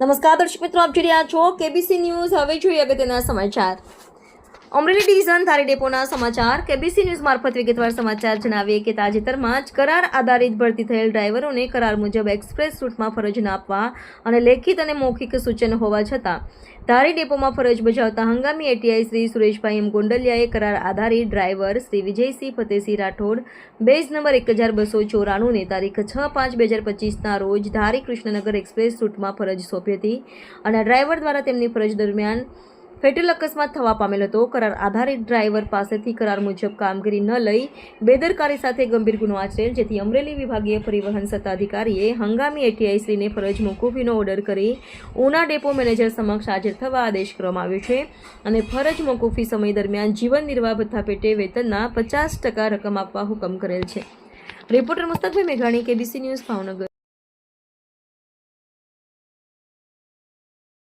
નમસ્કાર દર્શક મિત્રો આપ જોઈ રહ્યા છો કેબીસી ન્યૂઝ હવે જોઈએ અગત્યના સમાચાર. અમરેલી ડિવિઝન ધારી ડેપોના સમાચાર. કેબીસી ન્યૂઝ મારફત વિગતવાર સમાચાર જણાવીએ કે તાજેતરમાં જ કરાર આધારિત ભરતી થયેલ ડ્રાઈવરોને કરાર મુજબ એક્સપ્રેસ રૂટમાં ફરજ ન આપવા અને લેખિત અને મૌખિક સૂચન હોવા છતાં, ધારી ડેપોમાં ફરજ બજાવતા હંગામી એટીઆઈ શ્રી સુરેશભાઈ એમ ગોંડલિયાએ કરાર આધારિત driver Shri Vijaysinh Fatesinh Rathod, badge number એક હજાર બસો ચોરાણુંને તારીખ છ પાંચ બે હજાર પચીસના રોજ ધારી કૃષ્ણનગર એક્સપ્રેસ રૂટમાં ફરજ સોંપી હતી અને ડ્રાઈવર દ્વારા તેમની ફરજ દરમિયાન ફેટલ અકસ્માત થવા પામેલ હતો. કરાર આધારિત ડ્રાઈવર પાસેથી કરાર મુજબ કામગીરી ન લઈ બેદરકારી સાથે ગંભીર ગુનો આચરેલ, જેથી અમરેલી વિભાગીય પરિવહન સત્તાધિકારીએ હંગામી એટીઆઈસીને ફરજ મોકૂફીનો ઓર્ડર કરી ઉના ડેપો મેનેજર સમક્ષ હાજર થવા આદેશ કરવામાં આવ્યો છે અને ફરજ મોકૂફી સમય દરમિયાન જીવન નિર્વાહ ભથ્થા પેટે વેતનના પચાસ ટકા રકમ આપવા હુકમ કરેલ છે. રિપોર્ટર મુસ્તકભાઈ મેઘાણી, કેબીસી ન્યૂઝ ભાવનગર.